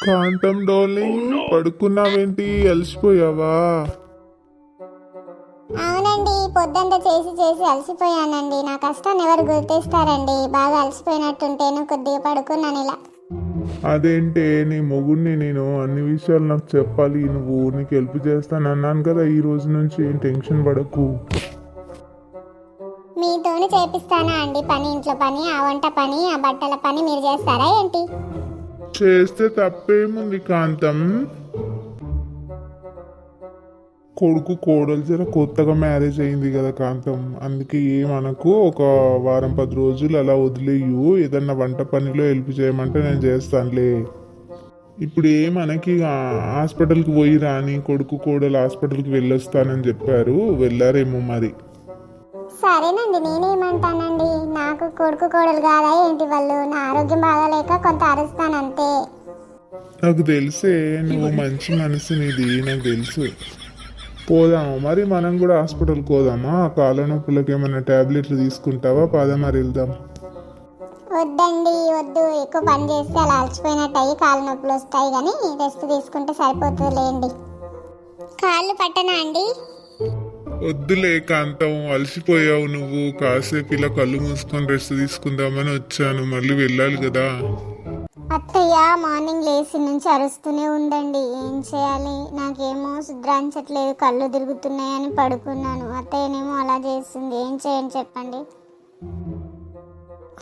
కాంతం doling పడుకున్నావేంటి? అలసిపోయావా? అవునండి పొద్దంతా చేసి చేసి అలసిపోయానండి. నా కష్టాన్ని ఎవరు గుర్తిస్తారండి? బాగా అలసిపోయినట్టుంటేను కొద్దిగా పడుకున్నాను ఇలా. అదేంటే నీ మొగుడిని నేను అన్ని విషయాలు నాకు చెప్పాలి. నువ్వు నీకు హెల్ప్ చేస్తాను అన్నాను కదా ఈ రోజు నుంచి. ఏం టెన్షన్ పడకు. మీతోని చేపిస్తానా అండి? పని ఇంట్లో పని ఆ వంట పని ఆ బట్టల పని మీరు చేస్తారా ఏంటి? చేస్తే తప్పేముంది కాంతం? కొడుకు కోడలు జర కొత్తగా మ్యారేజ్ అయింది కదా కాంతం. అందుకే ఏమనకు? ఒక వారం పది రోజులు అలా వదిలేయు. ఏదన్నా వంట పనిలో హెల్ప్ చేయమంటే నేను చేస్తానులే. ఇప్పుడు ఏమనకి? ఇక హాస్పిటల్కి పోయి రాని కొడుకు కోడలు హాస్పిటల్కి వెళ్ళొస్తానని చెప్పారు. వెళ్ళారేమో మరి. సరేనండి నేనేమంటానండి? నాకు కొడుకు కోడలు కాదా ఏంటి వాళ్ళు? నా ఆరోగ్యం బాగాలేక కొంత అరుస్తాను. నాకు తెలిసే నువ్వు మంచి మనసు నీది నాకు తెలుసు. పోదామా. మరి మనం కూడా హాస్పిటల్కి పోదామా? ఆ కాళ్ళ నొప్పులకి ఏమైనా టాబ్లెట్లు తీసుకుంటావా? పద మరి వెళ్దాం. వద్దండి వద్దు. ఎక్కువ పని చేస్తే అలా అలసిపోయినట్టు అయ్యి కాళ్ళు నొప్పులు వస్తాయి కానీ రెస్ట్ తీసుకుంటే సరిపోతుంది లేండి. కాళ్ళు పట్టనా అండి? వద్దులే కాంతం అలసిపోయావు నువ్వు. కాసేపు ఇలా కళ్ళు మూసుకొని రెస్ట్ తీసుకుందామని వచ్చాను. మళ్ళీ వెళ్ళాలి కదా. అత్తయ్య మార్నింగ్ లేచి నుంచి అరుస్తూనే ఉందండి ఏం చేయాలి? నాకేమో శుద్రాంచట్లేదు కళ్ళు తిరుగుతున్నాయని పడుకున్నాను. అత్తయ్యనేమో అలా చేస్తుంది. ఏం చేయని చెప్పండి.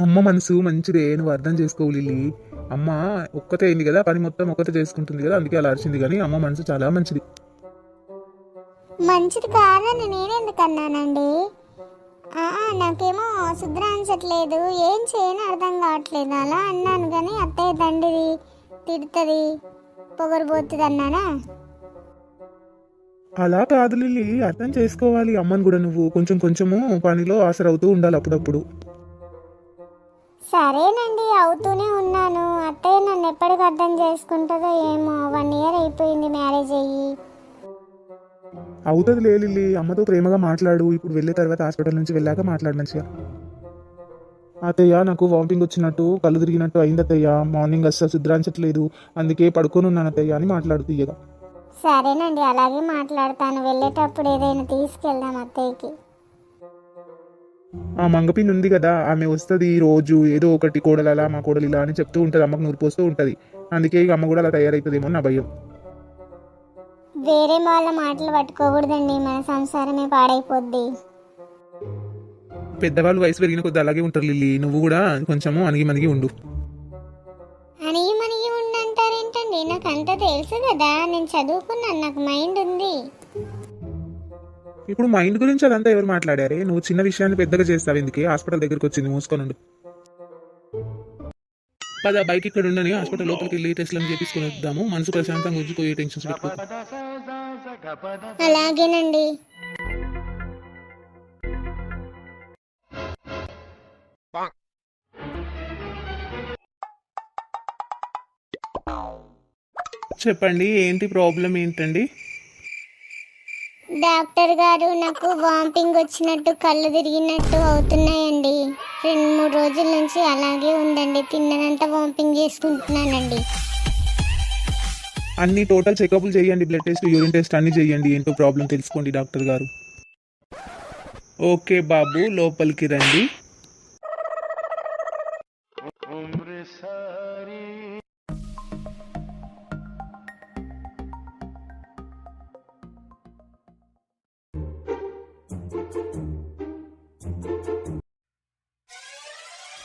అమ్మ మనసు మంచిదే నువ్వు అర్థం చేసుకోవు లిల్లీ. అమ్మ ఒక్కతే అయింది కదా పని మొత్తం ఒక్కతే చేసుకుంటుంది కదా అందుకే అలా అరిచింది. కానీ అమ్మ మనసు చాలా మంచిది. మంచిది కాదని నేనెందుకు అన్నానండి? నాకేమో శుద్రాంచట్లేదు ఏం చేయని అర్థం కావట్లేదు. అలా అన్నాను కానీ అత్తయ్య తండ్రి తిడుతుంది పొగరబోతుంది అన్నానా అలా కాదు లిల్లీ. అర్థం చేసుకోవాలి అమ్మని కూడా నువ్వు. కొంచెం కొంచెము పనిలో ఆసరవుతూ ఉండాలి అప్పుడప్పుడు. సరేనండి అవుతూనే ఉన్నాను. అత్తయ్య నన్ను ఎప్పటికి అర్థం చేసుకుంటుందో ఏమో. వన్ ఇయర్ అయిపోయింది మ్యారేజ్ అయ్యి. అవుతుంది లే లిల్లీ. అమ్మతో ప్రేమగా మాట్లాడు. ఇప్పుడు వెళ్ళే తర్వాత హాస్పిటల్ నుంచి వెళ్ళాక మాట్లాడు మంచిగా. అత్తయ్య నాకు వామిటింగ్ వచ్చినట్టు కళ్ళు తిరిగినట్టు అయింది అత్తయ్య. మార్నింగ్ అస్సలు శుద్రాంచట్లేదు అందుకే పడుకొని ఉన్నాను అత్తయ్య అని మాట్లాడు తీయగా. సరేనండి అలాగే మాట్లాడతాను. వెళ్ళేటప్పుడు ఏదైనా తీసుకెళ్దాం అత్తయ్యకి. ఆ మంగపిన్ ఉంది కదా ఆమె వస్తుంది రోజు. ఏదో ఒకటి కోడలు అలా మా కోడలు ఇలా అని చెప్తూ ఉంటుంది. అమ్మకు నూరు పోస్తూ ఉంటుంది. అందుకే ఇక అమ్మ కూడా అలా తయారవుతుందేమో నా భయం. వేరే వాళ్ళ మాటలు పట్టుకోకూడదండి. మన సంసారమే పాడైపోద్ది. పెద్దవాళ్ళు వయసు పెరిగిన కొద్ది అలాగే ఉంటారు లిల్లీ. నువ్వు కూడా కొంచెము అణిగి మనిగి ఉండు. అనిగి మనకి ఉండంటారేంటండి? నాకు అంత తెలుసు కదా. నేను చదువుకున్నాను. నాకు మైండ్ ఉంది. ఇప్పుడు మైండ్ గురించి అదంతా ఎవరు మాట్లాడారే? నువ్వు చిన్న విషయాన్ని పెద్దగా చేస్తావు. ఎందుకే? హాస్పిటల్ దగ్గరికి వచ్చింది. మూసుకొని ఉండు. పద బైక్ ఇక్కడ ఉండని హాస్పిటల్ లోపలికి వెళ్ళి టెస్ట్లను చేపించుకొని వద్దాము మనసు ప్రశాంతంగా ఉంచుకో ఏ టెన్షన్స్ పెట్టుకో. అలాగేనండి. చెప్పండి ఏంటి ప్రాబ్లం ఏంటండి? డాక్టర్ గారు నాకు వామిటింగ్ వచ్చినట్టు కళ్ళు తిరిగినట్టు అవుతున్నాయండి. రెండు మూడు రోజుల నుంచి అలాగే ఉందండి. తిన్నదంతా వామిటింగ్ చేసుకుంటున్నానండి. అన్ని టోటల్ చెకప్లు చేయండి బ్లడ్ టెస్ట్ యూరిన్ టెస్ట్ అన్ని చేయండి. ఏంటో ప్రాబ్లం తెలుసుకోండి డాక్టర్ గారు. ఓకే బాబు లోపలికి రండి.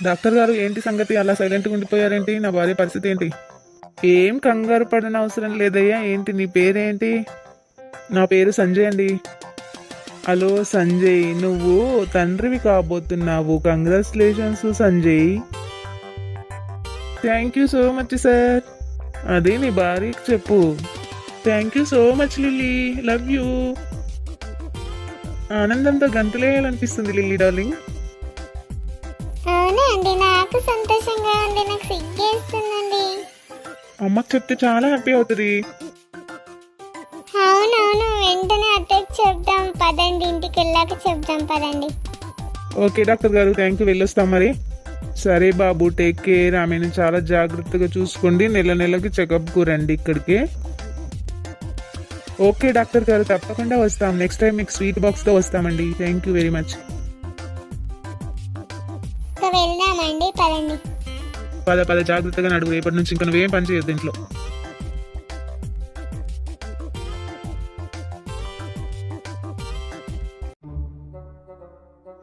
డాక్టర్ గారు ఏంటి సంగతి? అలా సైలెంట్గా ఉండిపోయారేంటి? నా భార్య పరిస్థితి ఏంటి? ఏం కంగారు పడన అవసరం లేదయ్యా ఏంటి? నీ పేరేంటి? నా పేరు సంజయ్ అండి. హలో సంజయ్ నువ్వు తండ్రివి కాబోతున్నావు. Congratulations Sanjay. Thank you so much sir అదే నీ భార్యకి చెప్పు. Thank you so much Lily love you ఆనందంతో గంతులేయాలనిపిస్తుంది లిల్లీ డార్లింగ్ అండి. నాకు సంతోషంగా ఉంది. నాకు సిగ్గేస్తుందండి. అమ్మకి చెప్తే చాలా హ్యాపీ అవుతుంది. అవునవును. వెంటనే అత్తయ్యకి చెప్దాం. పదండి. ఇంటికి వెళ్ళాక చెప్దాం. పదండి. ఓకే డాక్టర్ గారు థ్యాంక్ యూ వెళ్ళొస్తాం మరి. సరే బాబు టేక్ కేర్ ఆమెను చాలా జాగ్రత్తగా చూసుకోండి. నెల నెలకి చెకప్కు రండి ఇక్కడికి. ఓకే డాక్టర్ గారు తప్పకుండా వస్తాం. నెక్స్ట్ టైం మీకు స్వీట్ బాక్స్తో వస్తామండి. థ్యాంక్ యూ వెరీ మచ్ పద పద జాగ్రత్తగా నడువు. రేపటి నుంచి ఇంకా నువ్వేం పని చేయొద్దు ఇంట్లో.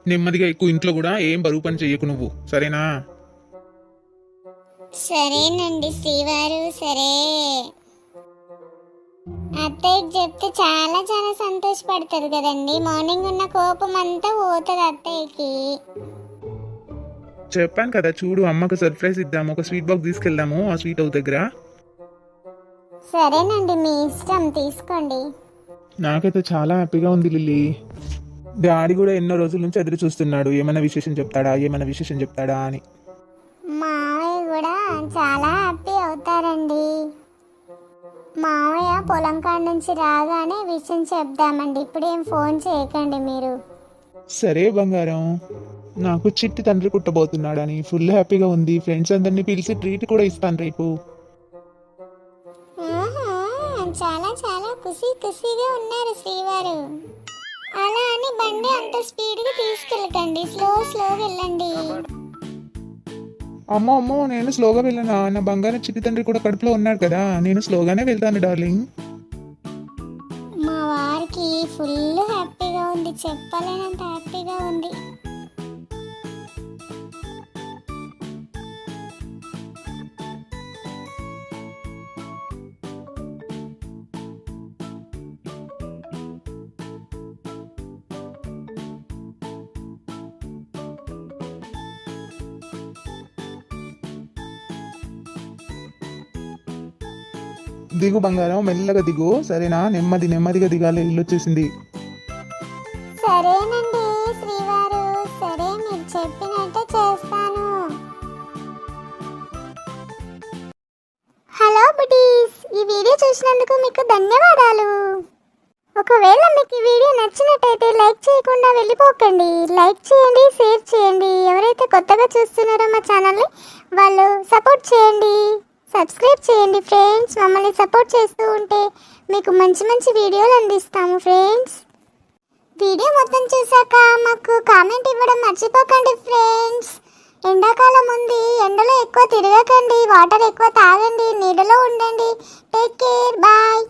నెమ్మదిగా ఎక్కువ ఇంట్లో కూడా ఏం బరువు పని చెయ్యకు నువ్వు. సరేనా? సరేనండి శ్రీవారు సరే. అత్తయ్య చెప్తే చాలా చాలా సంతోషపడతారు కదండి. మార్నింగ్ ఉన్న కోపం అంతా పోతుంది అత్తయ్యకి. చెప్పాను కదా చూడు అమ్మకు సర్ప్రైజ్ ఇద్దాము ఒక స్వీట్ బాక్స్ తీసుకెళ్దాము ఆ స్వీట్ హౌస్ దగ్గర. సరేనండి మీ ఇష్టం తీసుకోండి. నాకైతే చాలా హ్యాపీగా ఉంది లిల్లీ. డాడీ కూడా ఎన్నో రోజుల నుంచి ఎదురు చూస్తున్నాడు ఏమైనా విశేషం చెప్తాడా ఏమైనా విశేషం చెప్తాడా అని. మావయ్య కూడా చాలా హ్యాపీ అవుతారండి. మావయ్య పొలం కాడ నుంచి రాగానే విషయం చెప్దామండి ఇప్పుడేం ఫోన్ చేయకండి మీరు. సరే బంగారం. నాకు చిట్టి తండ్రి కుట్టబోతున్నాడని ఫుల్ హ్యాపీగా ఉంది. ఫ్రెండ్స్ అందరినీ పిలిచి ట్రీట్ కూడా ఇస్తాను రేపు. చాలా చాలా ఖుషి ఖుషిగా ఉన్నారు శ్రీవారు. అలా అని బండి అంత స్పీడ్గా తీసుకెళ్ళకండి. స్లో స్లోగా వెళ్ళండి. అమ్మో అమ్మో నేను స్లోగా వెళ్ళానా? నా బంగారం చిట్టి తండ్రి కూడా కడుపులో ఉన్నాడు కదా. నేను స్లోగానే వెళ్తాను డార్లింగ్ మా వారికి ఫుల్ హ్యాపీగా ఉంది. చెప్పలేనంత హ్యాపీగా ఉంది. దిగు బంగారం మెల్లగా దిగు. సరేనా? నెమ్మది నెమ్మదిగా దిగాలి. ఇల్లు వచ్చేసింది. సరేనండి శ్రీవారు. సరే మీరు చెప్పినట్టు చేస్తాను. హలో బుటీస్ ఈ వీడియో చూసినందుకు మీకు ధన్యవాదాలు. ఒకవేళ మీకు ఈ వీడియో నచ్చినట్టయితే లైక్ చేయకుండా వెళ్ళిపోకండి. లైక్ చేయండి షేర్ చేయండి. ఎవరైతే కొత్తగా చూస్తున్నారో మా ఛానల్ని వాళ్ళు సపోర్ట్ చేయండి. సబ్స్క్రైబ్ చేయండి ఫ్రెండ్స్ మమ్మల్ని సపోర్ట్ చేస్తూ ఉంటే మీకు మంచి మంచి వీడియోలు అందిస్తాము ఫ్రెండ్స్ వీడియో మొత్తం చూసాక మాకు కామెంట్ ఇవ్వడం మర్చిపోకండి ఫ్రెండ్స్ ఎండాకాలం ఉంది ఎండలో ఎక్కువ తిరగకండి వాటర్ ఎక్కువ తాగండి నీడలో ఉండండి. Take care bye